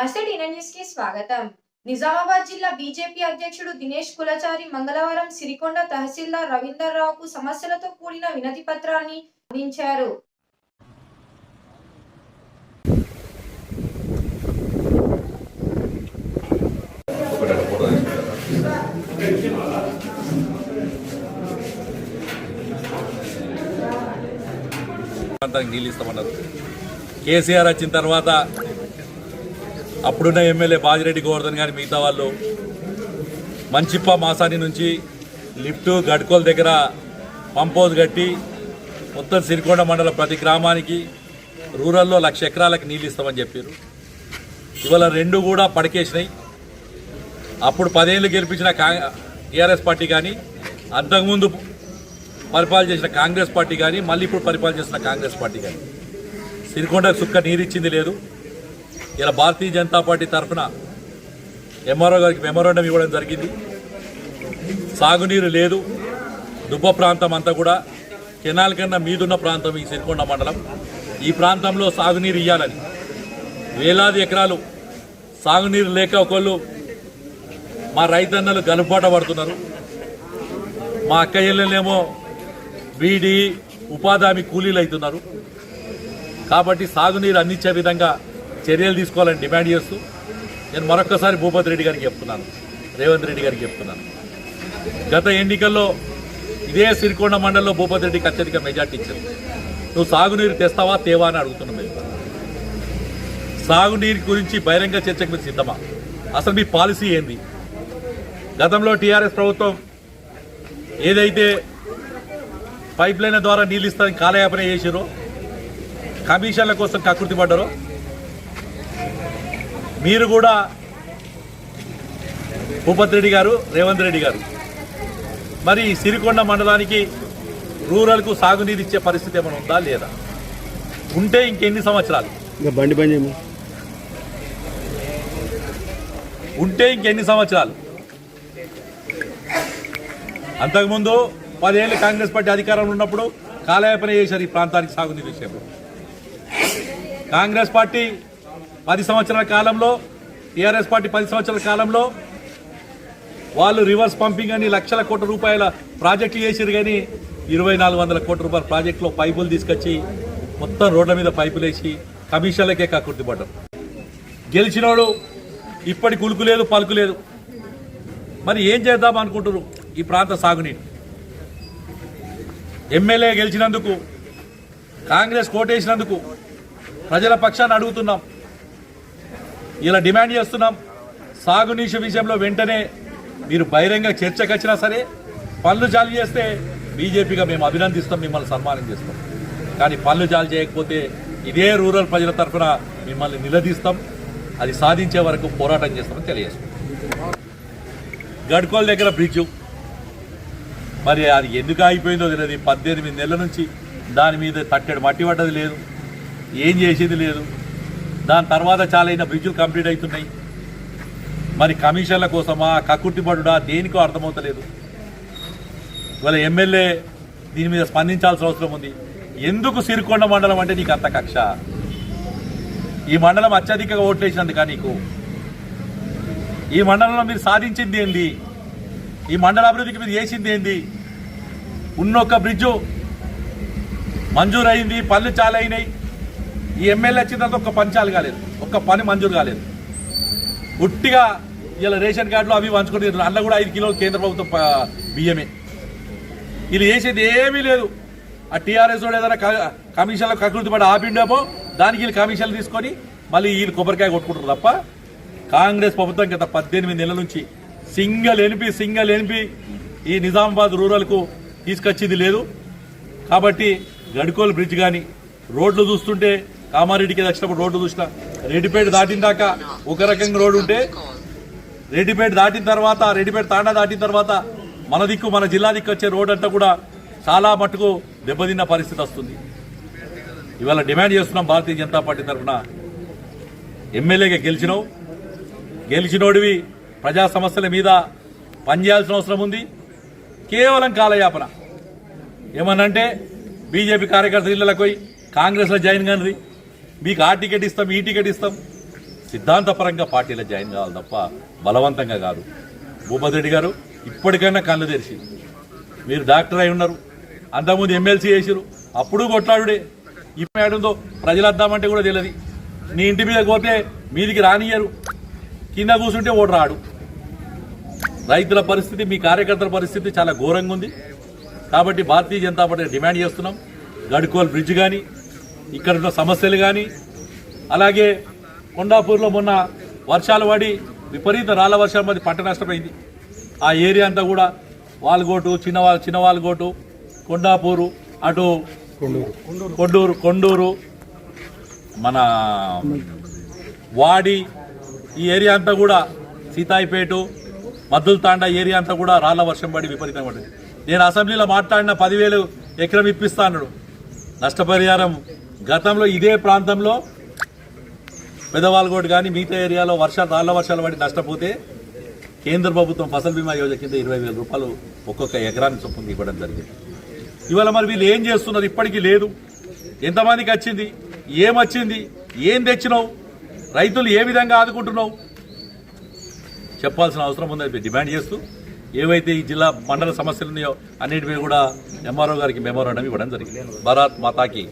నమస్తే టీనా న్యూస్కి స్వాగతం. నిజామాబాద్ జిల్లా బీజేపీ అధ్యక్షుడు దినేష్ కులచారి మంగళవారం సిరికొండ తహసీల్దార్ రవీందర్ రావుకు సమస్యలతో కూడిన వినతి పత్రాన్ని అందించారు. నీళ్ళు ఇస్తామన్నారు. కేసీఆర్ వచ్చిన తర్వాత అప్పుడున్న ఎమ్మెల్యే బాజిరెడ్డి గోవర్ధన్ గారి మిగతా వాళ్ళు మంచిప్ప మాసాని నుంచి లిఫ్ట్ గడ్కోల దగ్గర పంపోజ్ కట్టి మొత్తం సిరికొండ మండలం ప్రతి గ్రామానికి రూరల్లో లక్ష ఎకరాలకు నీళ్ళు ఇస్తామని చెప్పారు. ఇవాళ రెండు కూడా పడకేసినాయి. అప్పుడు పదేళ్ళు గెలిపించిన టీఆర్ఎస్ పార్టీ కానీ అంతకుముందు పరిపాలన చేసిన కాంగ్రెస్ పార్టీ కానీ మళ్ళీ ఇప్పుడు పరిపాలన చేసిన కాంగ్రెస్ పార్టీ కానీ. సిరికొండకు సుక్క నీరిచ్చింది లేదు. ఇలా భారతీయ జనతా పార్టీ తరఫున ఎంఆర్ఓ గారికి మెమోరాండం ఇవ్వడం జరిగింది. సాగునీరు లేదు. దుబ్బ ప్రాంతం అంతా కూడా కెనాల్ కన్నా మీదున్న ప్రాంతం ఈ సిరికొండ మండలం. ఈ ప్రాంతంలో సాగునీరు ఇవ్వాలని వేలాది ఎకరాలు సాగునీరు లేక ఒకళ్ళు మా రైతన్నలు గలుపాట పడుతున్నారు. మా అక్క చెల్లెలేమో వీడి ఉపాధి కూలీలు అవుతున్నారు. కాబట్టి సాగునీరు అందించే విధంగా చర్యలు తీసుకోవాలని డిమాండ్ చేస్తూ నేను మరొక్కసారి భూపతి రెడ్డి గారికి చెప్తున్నాను. రేవంత్ రెడ్డి గారికి చెప్తున్నాను. గత ఎన్నికల్లో ఇదే సిరికొండ మండలంలో భూపతి రెడ్డికి అత్యధిక మెజార్టీ ఇచ్చారు. నువ్వు సాగునీరు తెస్తావా తేవా అని అడుగుతున్నాం మేము. సాగునీరు గురించి బహిరంగ చర్చకు మీరు సిద్ధమా? అసలు మీ పాలసీ ఏంది? గతంలో టీఆర్ఎస్ ప్రభుత్వం ఏదైతే పైప్ లైన్ల ద్వారా నీళ్ళు ఇస్తారని కాలయాపన చేసిరో కమిషన్ల కోసం కకృతి పడ్డారో మీరు కూడా భూపత్ రెడ్డి గారు రేవంత్ రెడ్డి గారు. మరి సిరికొండ మండలానికి రూరల్కు సాగునీరు ఇచ్చే పరిస్థితి ఏమైనా ఉందా లేదా? ఉంటే ఇంకెన్ని సంవత్సరాలు? ఇంకా బండి చేయము? ఉంటే ఇంకెన్ని సంవత్సరాలు? అంతకుముందు పదేళ్ళు కాంగ్రెస్ పార్టీ అధికారంలో ఉన్నప్పుడు కాలయాపన చేశారు ఈ ప్రాంతానికి సాగునీరు విషయంలో. కాంగ్రెస్ పార్టీ పది సంవత్సరాల కాలంలో టీఆర్ఎస్ పార్టీ పది సంవత్సరాల కాలంలో వాళ్ళు రివర్స్ పంపింగ్ అని లక్షల కోట్ల రూపాయల ప్రాజెక్టులు చేసిరు కానీ ఇరవై నాలుగు వందల కోట్ల రూపాయల ప్రాజెక్టులో పైపులు తీసుకొచ్చి మొత్తం రోడ్ల మీద పైపులు వేసి కమిషన్లకే కక్కుర్తి పడ్డారు గెలిచినోడు ఇప్పటి కులుకు లేదు పలుకు లేదు మరి ఏం చేద్దాం అనుకుంటున్నారు ఈ ప్రాంత సాగునీరు? ఎమ్మెల్యే గెలిచినందుకు కాంగ్రెస్ కోటేసినందుకు ప్రజల పక్షాన్ని అడుగుతున్నాం. ఇలా డిమాండ్ చేస్తున్నాం. సాగునీటి విషయంలో వెంటనే మీరు బహిరంగ చర్చకు వచ్చినా సరే పనులు జాలి చేస్తే బీజేపీగా మేము అభినందిస్తాం మిమ్మల్ని సన్మానం చేస్తాం. కానీ పనులు జాలి చేయకపోతే ఇదే రూరల్ ప్రజల తరఫున మిమ్మల్ని నిలదీస్తాం. అది సాధించే వరకు పోరాటం చేస్తామని తెలియజేస్తాం. గడ్కోల్ దగ్గర బ్రిడ్జు. మరి అది ఎందుకు అయిపోయిందో తెలియదు. పద్దెనిమిది నెలల నుంచి దాని మీద తట్టెడు మట్టి పడ్డది లేదు. ఏం చేసేది లేదు. దాని తర్వాత చాలా అయిన బ్రిడ్జులు కంప్లీట్ అవుతున్నాయి. మరి కమిషన్ల కోసమా కక్కుట్టిబడుడా దేనికో అర్థమవుతలేదు. ఇవాళ ఎమ్మెల్యే దీని మీద స్పందించాల్సిన అవసరం ఉంది. ఎందుకు సిరికొండ మండలం అంటే నీకు అంత కక్ష? ఈ మండలం అత్యధికంగా ఓట్లేసినందుక నీకు? ఈ మండలంలో మీరు సాధించింది ఏంది? ఈ మండల అభివృద్ధికి మీరు చేసింది ఏంది? ఉన్నొక్క బ్రిడ్జు మంజూరు అయింది పళ్ళు చాలా అయినాయి ఈ ఎమ్మెల్యే వచ్చిన తర్వాత ఒక్క పంచాలు కాలేదు. ఒక్క పని మంజూరు కాలేదు. ఉట్టిగా ఇలా రేషన్ కార్డులు అవి పంచుకొని అందులో కూడా ఐదు కిలోలు కేంద్ర ప్రభుత్వం బియ్యమే. వీళ్ళు చేసేది ఏమీ లేదు. ఆ టీఆర్ఎస్ వాడు ఏదైనా క- కమిషన్లో కకృతి పడి ఆపిండేమో దానికి వీళ్ళు కమిషన్లు తీసుకొని మళ్ళీ వీళ్ళు కొబ్బరికాయ కొట్టుకుంటారు తప్ప కాంగ్రెస్ ప్రభుత్వం గత పద్దెనిమిది నెలల నుంచి సింగల్ ఎనిపి సింగల్ ఎనిపి ఈ నిజామాబాద్ రూరల్కు తీసుకొచ్చింది లేదు. కాబట్టి గడుకోలు బ్రిడ్జ్ కానీ రోడ్లు చూస్తుంటే కామారెడ్డికి వచ్చినప్పుడు రోడ్డు చూసిన. రెడ్డిపేట దాటిన దాకా ఒక రకంగా రోడ్డు ఉంటే రెడ్డిపేట దాటిన తర్వాత రెడ్డిపేట తాండా దాటిన తర్వాత మన దిక్కు మన జిల్లా దిక్కు వచ్చే రోడ్డు అంతా కూడా చాలా మటుకు దెబ్బతిన్న పరిస్థితి వస్తుంది. ఇవాళ డిమాండ్ చేస్తున్నాం భారతీయ జనతా పార్టీ తరఫున. ఎమ్మెల్యేగా గెలిచినావు. గెలిచినోడివి ప్రజా సమస్యల మీద పనిచేయాల్సిన అవసరం ఉంది. కేవలం కాలయాపన. ఏమనంటే బీజేపీ కార్యకర్తల ఇళ్ళకి పోయి కాంగ్రెస్లో జాయిన్ కానిది. మీకు ఆ టికెట్ ఇస్తాం ఈ టికెట్ ఇస్తాం. సిద్ధాంతపరంగా పార్టీలో జాయిన్ కావాలి తప్ప బలవంతంగా కాదు. భూపతి రెడ్డి గారు ఇప్పటికైనా కళ్ళు తెరిచి మీరు డాక్టర్ అయి ఉన్నారు అంతకుముందు ఎమ్మెల్సీ చేసిరు అప్పుడు కొట్లాడుడే. ఇప్పుడు ఏడుందో ప్రజలు అద్దామంటే కూడా తెలియదు. నీ ఇంటి మీద పోతే మీదికి రానియరు కింద కూర్చుంటే ఓటు రాడు. రైతుల పరిస్థితి మీ కార్యకర్తల పరిస్థితి చాలా ఘోరంగా ఉంది. కాబట్టి భారతీయ జనతా పార్టీ డిమాండ్ చేస్తున్నాం. గడుకోల్ బ్రిడ్జ్ కానీ ఇక్కడ ఉన్న సమస్యలు కానీ అలాగే కొండాపూర్లో మొన్న వర్షాలు పడి విపరీత రాళ్ళ వర్షం మధ్య పంట నష్టమైంది ఆ ఏరియా అంతా కూడా వాల్గోటు చిన్న చిన్న వాల్గోటు కొండాపూరు అటు కొండూరు కొండూరు మన వాడి ఈ ఏరియా అంతా కూడా సీతాయిపేట మద్దులతాండ ఏరియా అంతా కూడా రాళ్ళ వర్షం పడి విపరీతంగా పడింది నేను అసెంబ్లీలో మాట్లాడిన పదివేలు ఎకరం ఇప్పిస్తాను నష్టపరిహారం గతంలో ఇదే ప్రాంతంలో పెదవాల్గోడ్ కానీ మిగతా ఏరియాలో వర్షాలు రాళ్ళ వర్షాలు పడి నష్టపోతే కేంద్ర ప్రభుత్వం ఫసల్ బీమా యోజన కింద ఇరవై వేల రూపాయలు ఒక్కొక్క ఎకరానికి చొప్పున ఇవ్వడం జరిగింది. ఇవాళ మరి వీళ్ళు ఏం చేస్తున్నారు? ఇప్పటికీ లేదు. ఎంతమందికి వచ్చింది? ఏమొచ్చింది ఏం తెచ్చినావు? రైతులు ఏ విధంగా ఆదుకుంటున్నావు? చెప్పాల్సిన అవసరం ఉందని డిమాండ్ చేస్తూ ఏవైతే ఈ జిల్లా మండల సమస్యలు ఉన్నాయో అన్నిటి మీద కూడా ఎంఆర్ఓ గారికి మెమోరాండం ఇవ్వడం జరిగింది. భారత్ మాతాకి.